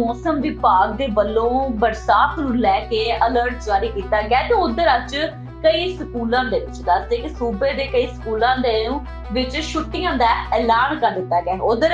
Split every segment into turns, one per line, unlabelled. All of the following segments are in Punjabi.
ਮੌਸਮ ਵਿਭਾਗ ਦੇ ਵੱਲੋਂ ਬਰਸਾਤ ਨੂੰ ਲੈ ਕੇ ਅਲਰਟ ਜਾਰੀ ਕੀਤਾ ਗਿਆ ਤੇ ਉਧਰ ਅੱਜ ਕਈ ਸਕੂਲਾਂ ਦੇ ਵਿੱਚ ਦੱਸਦੇ ਕਿ ਸੂਬੇ ਦੇ ਕਈ ਸਕੂਲਾਂ ਦੇ ਵਿੱਚ ਛੁੱਟੀਆਂ ਦਾ ਐਲਾਨ ਕਰ ਦਿੱਤਾ ਗਿਆ ਉਧਰ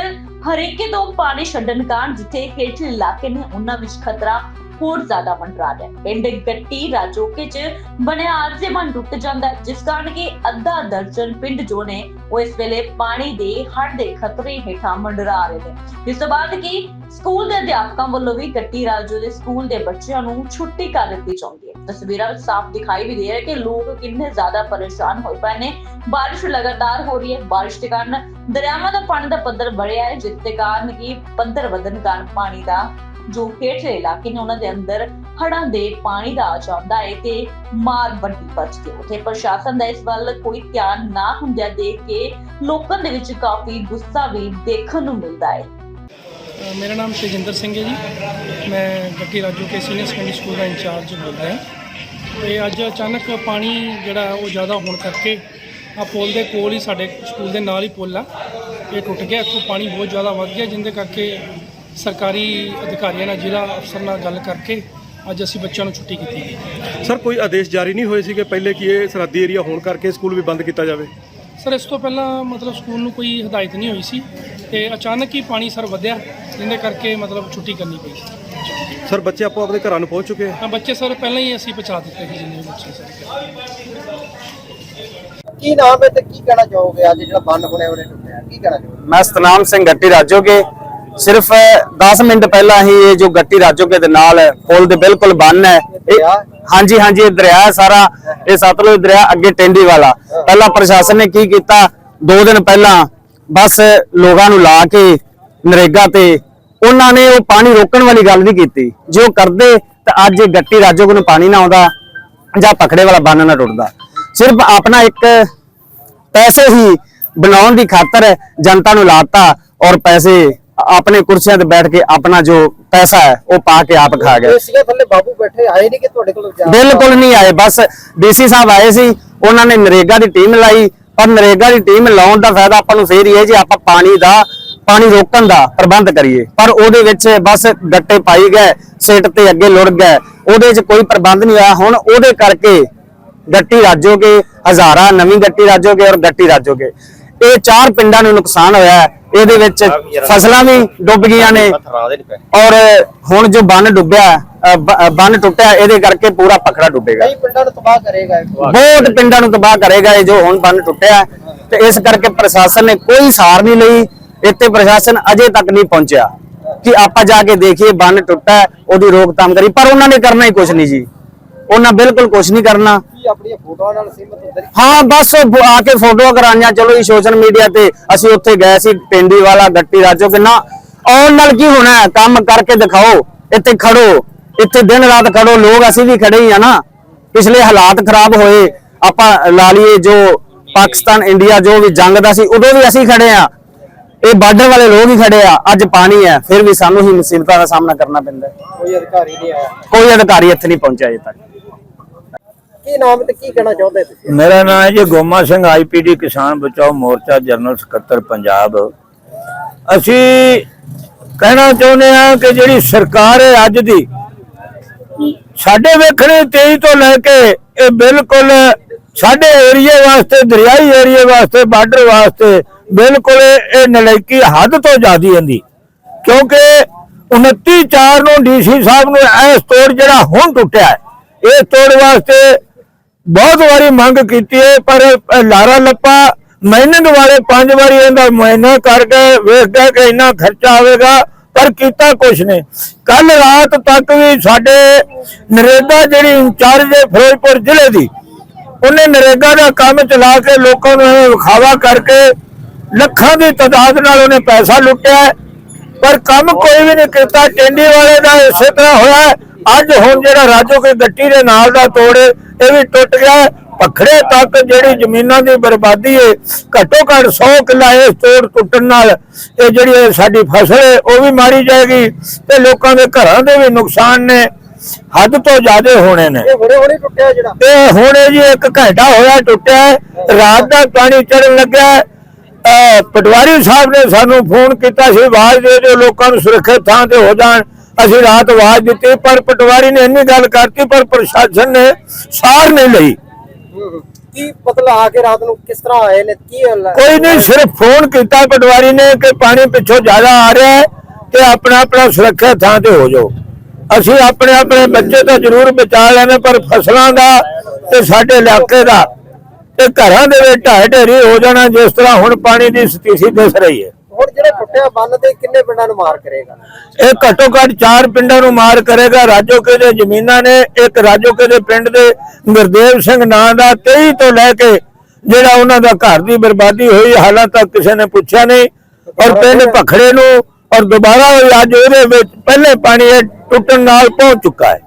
ਹਰੇਕੇ ਤੋਂ ਪਾਣੀ ਛੱਡਣ ਕਾਰਨ ਜਿੱਥੇ ਹੇਠਲੇ ਇਲਾਕੇ ਨੇ, ਉਹਨਾਂ ਵਿੱਚ ਖਤਰਾ ਹੋਰ ਜ਼ਿਆਦਾ ਮੰਡਰਾ ਰਿਹਾ ਹੈ ਪਿੰਡ ਗੱਟੀ ਰਾਜੋਕੇ ਚ ਬਣਿਆ ਆਰਜ਼ੇ ਮਨ ਟੁੱਟ ਜਾਂਦਾ ਜਿਸ ਕਾਰਨ ਕਿ ਅੱਧਾ ਦਰਜਨ ਪਿੰਡ ਜੋ ਨੇ, ਉਹ ਇਸ ਵੇਲੇ ਪਾਣੀ ਦੇ ਹੜ੍ਹ ਦੇ ਖਤਰੇ ਹੇਠਾਂ ਮੰਡਰਾ ਰਹੇ ਨੇ। ਇਸ ਤੋਂ ਬਾਅਦ ਕਿ ਸਕੂਲ ਦੇ ਅਧਿਆਪਕਾਂ ਵੱਲੋਂ ਵੀ ਗੱਟੀ ਰਾਜੋ ਦੇ ਸਕੂਲ ਦੇ ਬੱਚਿਆਂ ਨੂੰ ਛੁੱਟੀ ਕਰ ਦਿੱਤੀ ਜਾਂਦੀ ਹੈ। ਤਸਵੀਰਾਂ ਵਿੱਚ ਸਾਫ਼ ਦਿਖਾਈ ਵੀ ਦੇ ਰਿਹਾ ਕਿ ਲੋਕ ਕਿੰਨੇ ਜ਼ਿਆਦਾ ਪਰੇਸ਼ਾਨ ਹੋਏ ਪਏ ਨੇ। ਬਾਰਿਸ਼ ਲਗਾਤਾਰ ਹੋ ਰਹੀ ਹੈ। ਬਾਰਿਸ਼ ਦੇ ਕਾਰਨ ਦਰਿਆਵਾਂ ਦਾ ਪਾਣੀ ਦਾ ਪੱਧਰ ਵਧਿਆ ਹੈ, ਜਿਸ ਦੇ ਕਾਰਨ ਕਿ ਪੱਧਰ ਵਧਣ ਕਾਰਨ ਪਾਣੀ ਦਾ ਜੋ ਹੇਠਲੇ ਇਲਾਕੇ ਨੇ ਉਹਨਾਂ ਦੇ ਅੰਦਰ ਹੜ੍ਹਾਂ ਦੇ ਪਾਣੀ ਦਾ ਆ ਜਾਂਦਾ ਹੈ ਤੇ ਮਾਰ ਵੱਡੀ ਬਚਦੀ ਹੈ ਉਥੇ ਪ੍ਰਸ਼ਾਸਨ ਦਾ ਇਸ ਵੱਲ ਕੋਈ ਧਿਆਨ ਨਾ ਹੁੰਦਿਆਂ ਦੇਖ ਕੇ ਲੋਕਾਂ ਦੇ ਵਿੱਚ ਕਾਫੀ ਗੁੱਸਾ ਵੀ ਦੇਖਣ ਨੂੰ ਮਿਲਦਾ ਹੈ।
ਮੇਰਾ ਨਾਮ ਤੇਜਿੰਦਰ ਸਿੰਘ ਹੈ ਜੀ। ਮੈਂ ਗੱਟੀ ਰਾਜੂ ਕੇ ਸੀਨੀਅਰ ਸੈਕੰਡਰੀ ਸਕੂਲ ਦਾ ਇੰਚਾਰਜ ਬੋਲਦਾ ਰਿਹਾ ਤੇ ਅੱਜ ਅਚਾਨਕ ਪਾਣੀ ਜਿਹੜਾ ਉਹ ਜ਼ਿਆਦਾ ਹੋਣ ਕਰਕੇ ਆ ਪੁਲ ਦੇ ਕੋਲ ਹੀ ਸਾਡੇ ਸਕੂਲ ਦੇ ਨਾਲ ਹੀ ਪੁਲ ਆ। ਇਹ ਟੁੱਟ ਗਿਆ, ਇੱਥੋਂ ਪਾਣੀ ਬਹੁਤ ਜ਼ਿਆਦਾ ਵੱਧ ਗਿਆ, ਜਿੰਦੇ ਕਰਕੇ ਸਰਕਾਰੀ ਅਧਿਕਾਰੀਆਂ ਨਾਲ ਜ਼ਿਲ੍ਹਾ ਅਫਸਰ ਨਾਲ ਗੱਲ ਕਰਕੇ ਅੱਜ ਅਸੀਂ ਬੱਚਿਆਂ ਨੂੰ ਛੁੱਟੀ ਕੀਤੀ ਹੈ।
ਸਰ ਕੋਈ ਆਦੇਸ਼ ਜਾਰੀ ਨਹੀਂ ਹੋਏ ਸੀਗੇ ਪਹਿਲੇ ਕਿ ਇਹ ਸਰਹੱਦੀ ਏਰੀਆ ਹੋਣ ਕਰਕੇ ਸਕੂਲ ਵੀ ਬੰਦ ਕੀਤਾ ਜਾਵੇ?
ਸਰ ਇਸ ਤੋਂ ਪਹਿਲਾਂ ਮਤਲਬ ਸਕੂਲ ਨੂੰ ਕੋਈ ਹਦਾਇਤ ਨਹੀਂ ਹੋਈ ਸੀ ਤੇ ਅਚਾਨਕ ਹੀ ਪਾਣੀ ਸਰ ਵਧਿਆ ਜਿੰਦੇ ਕਰਕੇ ਮਤਲਬ ਛੁੱਟੀ ਕਰਨੀ ਪਈ
ਸਰ ਬੱਚੇ ਆਪੋ ਆਪਣੇ ਘਰਾਂ ਨੂੰ ਪਹੁੰਚ ਚੁੱਕੇ ਆ?
ਹਾਂ ਬੱਚੇ ਸਰ ਪਹਿਲਾਂ ਹੀ ਅਸੀਂ ਪਹੁੰਚਾ ਦਿੱਤੇ ਸੀ ਜਿੰਨੇ ਬੱਚੇ ਸਰ।
ਕੀ ਨਾਮ ਹੈ ਤੇ ਕੀ ਕਹਿਣਾ ਚਾਹੋਗੇ ਅੱਜ ਜਿਹੜਾ ਬੰਨ ਹੁਣੇ ਹੁਣੇ ਟੁੱਟਿਆ ਕੀ ਕਹਿਣਾ ਚਾਹੋਗੇ?
ਮੈਂ ਸਤਨਾਮ ਸਿੰਘ ਗੱਟੀ ਰਾਜੋਗੇ। ਸਿਰਫ 10 ਮਿੰਟ ਪਹਿਲਾਂ ਹੀ ਇਹ ਜੋ ਗੱਟੀ ਰਾਜੋਗੇ ਦੇ ਨਾਲ ਪੁਲ ਦੇ ਬਿਲਕੁਲ ਬੰਨ ਹੈ ਇਹ? ਹਾਂਜੀ ਹਾਂਜੀ ਇਹ ਦਰਿਆ ਹੈ ਸਾਰਾ। ਇਹ ਸਤਲੁਜ ਦਰਿਆ ਅੱਗੇ ਟੈਂਡੀ ਵਾਲਾ। ਪਹਿਲਾਂ ਪ੍ਰਸ਼ਾਸਨ ਨੇ ਕੀ ਕੀਤਾ? ਦੋ ਦਿਨ ਪਹਿਲਾਂ ਬਸ ਲੋਕਾਂ ਨੂੰ ਲਾ ਕੇ ਨਰੇਗਾ ਤੇ ਉਹਨਾਂ ਨੇ ਉਹ ਪਾਣੀ ਰੋਕਣ ਵਾਲੀ ਗੱਲ ਨਹੀਂ ਕੀਤੀ। ਜੇ ਉਹ ਕਰਦੇ ਤਾਂ ਅੱਜ ਗੱਟੀ ਰਾਜੋਗੇ ਨੂੰ ਪਾਣੀ ਨਾ ਆਉਂਦਾ ਜਾਂ ਪਖੜੇ ਵਾਲਾ ਬੰਨ ਨਾ ਟੁੱਟਦਾ। ਸਿਰਫ ਆਪਣਾ ਇੱਕ ਪੈਸੇ ਹੀ ਬਣਾਉਣ ਦੀ ਖਾਤਰ ਜਨਤਾ ਨੂੰ ਲਾਤਾ ਔਰ ਪੈਸੇ ਆਪਣੇ ਕੁਰਸੀਆਂ ਤੇ ਬੈਠ ਕੇ ਆਪਣਾ ਜੋ ਪੈਸਾ ਹੈ ਉਹ ਪਾ ਕੇ ਆਪ ਖਾ ਗਏ
ਏਸੀਆਂ ਥੱਲੇ ਬਾਬੂ ਬੈਠੇ ਆਏ ਨਹੀਂ ਕਿ ਤੁਹਾਡੇ ਕੋਲ ਜਾ
ਬਿਲਕੁਲ ਨਹੀਂ ਆਏ ਬਸ ਡੀਸੀ ਸਾਹਿਬ ਆਏ ਸੀ ਉਹਨਾਂ ਨੇ ਨਰੇਗਾ ਦੀ ਟੀਮ ਲਾਈ ਪਰ ਨਰੇਗਾ ਦੀ ਟੀਮ ਲਾਉਣ ਦਾ ਫਾਇਦਾ ਆਪਾਂ ਨੂੰ ਫੇਰ ਹੀ ਹੈ ਜੇ ਆਪਾਂ ਪਾਣੀ ਦਾ ਪਾਣੀ ਰੋਕਣ ਦਾ ਪ੍ਰਬੰਧ ਕਰੀਏ। ਪਰ ਉਹਦੇ ਵਿੱਚ ਬਸ ਗੱਟੇ ਪਾਈ ਗਏ ਸਿੱਟ ਤੇ ਅੱਗੇ ਲੁੜ ਗਏ ਉਹਦੇ 'ਚ ਕੋਈ ਪ੍ਰਬੰਧ ਨਹੀਂ ਆਇਆ ਹੁਣ ਉਹਦੇ ਕਰਕੇ ਗੱਟੀ ਰਾਜੋਗੇ ਹਜ਼ਾਰਾਂ ਨਵੀਂ ਗੱਟੀ ਰਾਜੋਗੇ ਔਰ ਗੱਟੀ ਰਾਜੋਗੇ ਇਹ ਚਾਰ ਪਿੰਡਾਂ ਨੂੰ ਨੁਕਸਾਨ ਹੋਇਆ ਹੈ। ਇਹਦੇ ਵਿੱਚ ਫਸਲਾਂ ਵੀ ਡੁੱਬ ਗਈਆਂ ਨੇ। ਔਰ ਹੁਣ ਜੋ ਬੰਨ ਡੁੱਬਿਆ ਬੰਨ ਟੁੱਟਿਆ ਇਹਦੇ ਕਰਕੇ ਪੂਰਾ ਪਖੜਾ ਡੁੱਬੇਗਾ।
ਕਈ ਪਿੰਡਾਂ ਨੂੰ ਤਬਾਹ ਕਰੇਗਾ ਇਹ।
ਬਹੁਤ ਪਿੰਡਾਂ ਨੂੰ ਤਬਾਹ ਕਰੇਗਾ ਇਹ ਜੋ ਹੁਣ ਬੰਨ ਟੁੱਟਿਆ ਹੈ। ਤੇ ਇਸ ਕਰਕੇ ਪ੍ਰਸ਼ਾਸਨ ਨੇ ਕੋਈ ਸਾਰ ਨਹੀਂ ਲਈ। ਇੱਥੇ ਪ੍ਰਸ਼ਾਸਨ ਅਜੇ ਤੱਕ ਨਹੀਂ ਪਹੁੰਚਿਆ ਕਿ ਆਪਾਂ ਜਾ ਕੇ ਦੇਖੀਏ ਬੰਨ ਟੁੱਟਾ ਉਹਦੀ ਰੋਕਥਾਮ ਕਰੀ ਪਰ ਉਹਨਾਂ ਨੇ ਕਰਨਾ ਹੀ ਕੁਝ ਨਹੀਂ ਜੀ। ਉਹਨਾਂ ਬਿਲਕੁਲ ਕੁਝ ਨਹੀਂ ਕਰਨਾ।
ਕੀ ਆਪਣੀਆਂ ਫੋਟੋਆਂ ਨਾਲ ਸੀਮਤ ਹੁੰਦੇ ਨੇ?
ਹਾਂ ਬਸ ਆ ਕੇ ਫੋਟੋਆਂ ਕਰਾਈਆਂ। ਚਲੋ ਜੀ ਸੋਸ਼ਲ ਮੀਡੀਆ ਤੇ ਅਸੀਂ ਉੱਥੇ ਗਏ ਸੀ ਪਿੰਡੀ ਵਾਲਾ ਗੱਟੀ ਰਾਜੋ ਕਿ ਨਾ ਆਉਣ ਨਾਲ ਕੀ ਹੋਣਾ ਹੈ? ਕੰਮ ਕਰਕੇ ਦਿਖਾਓ ਇੱਥੇ ਖੜੋ ਇੱਥੇ ਦਿਨ ਰਾਤ ਖੜੋ। ਲੋਕ ਅਸੀਂ ਵੀ ਖੜੇ ਹੀ ਆ ਨਾ। ਪਿਛਲੇ ਹਾਲਾਤ ਖਰਾਬ ਹੋਏ ਆਪਾਂ ਲਾ ਲਈਏ ਜੋ ਪਾਕਿਸਤਾਨ ਇੰਡੀਆ ਜੋ ਵੀ ਜੰਗ ਦਾ ਸੀ ਉਦੋਂ ਵੀ ਅਸੀਂ ਖੜੇ ਆ। ਇਹ ਬਾਰਡਰ ਵਾਲੇ ਲੋਕ ਹੀ ਖੜੇ ਆ। ਅੱਜ ਪਾਣੀ ਹੈ ਫਿਰ ਵੀ ਸਾਨੂੰ ਹੀ ਮੁਸੀਬਤਾਂ ਦਾ ਸਾਹਮਣਾ ਕਰਨਾ ਪੈਂਦਾ।
ਕੋਈ ਅਧਿਕਾਰੀ ਨਹੀਂ ਆਇਆ।
ਕੋਈ ਅਧਿਕਾਰੀ ਇੱਥੇ ਨਹੀਂ ਪਹੁੰਚਿਆ ਅਜੇ ਤੱਕ।
ਕੀ ਨਾਮ ਤੇ ਕੀ ਕਹਿਣਾ ਚਾਹੁੰਦੇ ਤੁਸੀਂ?
ਮੇਰਾ ਨਾਮ ਹੈ ਜੀ ਗੋਮਾ ਸਿੰਘ ਆਈਪੀਡੀ ਕਿਸਾਨ ਬਚਾਓ ਮੋਰਚਾ, ਜਨਰਲ ਸਕੱਤਰ, ਪੰਜਾਬ। ਅਸੀਂ ਕਹਿਣਾ ਚਾਹੁੰਦੇ ਹਾਂ ਕਿ ਜਿਹੜੀ ਸਰਕਾਰ ਹੈ ਅੱਜ ਦੀ, ਸਾਡੇ ਵੇਖਣੇ 23 ਤੋਂ ਲੈ ਕੇ ਇਹ ਬਿਲਕੁਲ ਸਾਡੇ ਏਰੀਏ ਵਾਸਤੇ, ਦਰਿਆਈ ਏਰੀਏ ਵਾਸਤੇ, ਬਾਰਡਰ ਵਾਸਤੇ ਬਿਲਕੁਲ ਇਹ ਨਲਾਇਕੀ ਹੱਦ ਤੋਂ ਜ਼ਿਆਦੀ ਹੁੰਦੀ। ਕਿਉਂਕਿ 29 4 ਨੂੰ ਡੀਸੀ ਸਾਹਿਬ ਨੂੰ ਇਸ ਤੋੜ ਜਿਹੜਾ ਹੁਣ ਟੁੱਟਿਆ ਹੈ ਇਹ ਸਟੋਰ ਵਾਸਤੇ ਬਹੁਤ ਵਾਰੀ ਮੰਗ ਕੀਤੀ ਹੈ, ਪਰ ਲਾਰਾ ਲੱਪਾ। ਮਿਹਨਤ ਵਾਲੇ ਪੰਜ ਵਾਰੀ ਇਹਦਾ ਮੁਆਇਨਾ ਕਰਕੇ ਵੇਖਦਾ ਕਿ ਇੰਨਾ ਖਰਚਾ ਆਵੇਗਾ, ਪਰ ਕੀਤਾ ਕੁਛ ਨਹੀਂ। ਕੱਲ ਰਾਤ ਤੱਕ ਵੀ ਸਾਡੇ ਨਰੇਗਾ ਜਿਹੜੀ ਇੰਚਾਰਜ ਹੈ ਫਿਰੋਜ਼ਪੁਰ ਜ਼ਿਲ੍ਹੇ ਦੀ, ਉਹਨੇ ਨਰੇਗਾ ਦਾ ਕੰਮ ਚਲਾ ਕੇ ਲੋਕਾਂ ਨੂੰ ਵਿਖਾਵਾ ਕਰਕੇ ਲੱਖਾਂ ਦੀ ਤਾਦਾਦ ਨਾਲ ਉਹਨੇ ਪੈਸਾ ਲੁੱਟਿਆ। ਪਰ ਕੰਮ ਕੋਈ ਵੀ ਨਹੀਂ ਕੀਤਾ ਟੈਂਡੀ ਵਾਲੇ ਦਾ ਇਸੇ ਤਰ੍ਹਾਂ ਹੋਇਆ। ਅੱਜ ਹੁਣ ਜਿਹੜਾ ਰਾਜੋ ਕੋਈ ਗੱਟੀ ਦੇ ਨਾਲ ਦਾ ਤੋੜ ਇਹ ਵੀ ਟੁੱਟ ਗਿਆ। ਪਖੜੇ ਤੱਕ ਜਿਹੜੀ ਜ਼ਮੀਨਾਂ ਦੀ ਬਰਬਾਦੀ ਹੈ ਘੱਟੋ ਘੱਟ 100 ਕਿੱਲਾ ਇਸ ਤੋੜ ਟੁੱਟਣ ਨਾਲ ਇਹ ਜਿਹੜੀ ਸਾਡੀ ਫਸਲ ਹੈ ਉਹ ਵੀ ਮਾਰੀ ਜਾਏਗੀ ਤੇ ਲੋਕਾਂ ਦੇ ਘਰਾਂ ਦੇ ਵੀ ਨੁਕਸਾਨ ਨੇ ਹੱਦ ਤੋਂ ਜ਼ਿਆਦਾ ਹੋਣੇ ਨੇ
ਇਹ ਹੁਣੇ ਹੁਣੇ ਟੁੱਟਿਆ ਜਿਹੜਾ
ਇਹ ਹੁਣ ਜੀ ਇੱਕ ਘੰਟਾ ਹੋਇਆ ਟੁੱਟਿਆ। ਰਾਤ ਦਾ ਪਾਣੀ ਚੜਨ ਲੱਗਾ ਹੈ। ਅਹ ਪਟਵਾਰੀ ਸਾਹਿਬ ਨੇ ਸਾਨੂੰ ਫੋਨ ਕੀਤਾ ਸੀ ਆਵਾਜ਼ ਦੇ ਦਿਓ ਲੋਕਾਂ ਨੂੰ ਸੁਰੱਖਿਅਤ ਥਾਂ ਤੇ ਹੋ ਜਾਣ ਅਸੀਂ ਰਾਤ ਆਵਾਜ਼ ਦਿੱਤੀ ਪਰ ਪਟਵਾਰੀ ਨੇ ਇੰਨੀ ਗੱਲ ਕਰਤੀ ਪਰ ਪ੍ਰਸ਼ਾਸਨ ਨੇ ਸਾਰ ਨਹੀਂ ਲਈ।
ਕੀ ਮਤਲਬ ਆ ਕੇ ਰਾਤ ਨੂੰ ਕਿਸ ਤਰ੍ਹਾਂ ਆਏ ਨੇ ਕੀ?
ਕੋਈ ਨਹੀਂ ਸਿਰਫ ਫੋਨ ਕੀਤਾ ਪਟਵਾਰੀ ਨੇ ਕਿ ਪਾਣੀ ਪਿੱਛੋਂ ਜ਼ਿਆਦਾ ਆ ਰਿਹਾ ਹੈ ਤੇ ਆਪਣਾ ਆਪਣਾ ਸੁਰੱਖਿਅਤ ਥਾਂ ਤੇ ਹੋ ਜਾਓ। ਅਸੀਂ ਆਪਣੇ ਆਪਣੇ ਬੱਚੇ ਤਾਂ ਜ਼ਰੂਰ ਬਚਾ ਲੈਣੇ ਪਰ ਫਸਲਾਂ ਦਾ ਤੇ ਸਾਡੇ ਇਲਾਕੇ ਦਾ ਤੇ ਘਰਾਂ ਦੇ ਵਿੱਚ ਢਾਈ ਢੇਰੀ ਹੋ ਜਾਣਾ ਜਿਸ ਤਰ੍ਹਾਂ ਹੁਣ ਪਾਣੀ ਦੀ ਸਥਿਤੀ ਦਿਸ ਰਹੀ ਹੈ।
ਹੁਣ ਜਿਹੜੇ ਟੁੱਟਿਆ ਬੰਨ ਤੇ ਕਿੰਨੇ ਪਿੰਡਾਂ ਨੂੰ ਮਾਰ ਕਰੇਗਾ?
ਇਹ ਘੱਟੋ ਘੱਟ ਚਾਰ ਪਿੰਡਾਂ ਨੂੰ ਮਾਰ ਕਰੇਗਾ। ਰਾਜੋਕੇ ਦੇ ਜ਼ਮੀਨਾਂ ਨੇ, ਇੱਕ ਰਾਜੋਕੇ ਦੇ ਪਿੰਡ ਦੇ ਗੁਰਦੇਵ ਸਿੰਘ ਨਾਂ ਦਾ 23 ਤੋਂ ਲੈ ਕੇ ਜਿਹੜਾ ਉਹਨਾਂ ਦਾ ਘਰ ਦੀ ਬਰਬਾਦੀ ਹੋਈ ਹਾਲਾਂ ਤੱਕ ਕਿਸੇ ਨੇ ਪੁੱਛਿਆ ਨਹੀਂ। ਔਰ ਪਿੰਡ ਭਖੜੇ ਨੂੰ ਔਰ ਦੁਬਾਰਾ ਅੱਜ ਉਹਦੇ ਵਿੱਚ ਪਹਿਲੇ ਪਾਣੀ ਇਹ ਟੁੱਟਣ ਨਾਲ ਪਹੁੰਚ ਚੁੱਕਾ ਹੈ।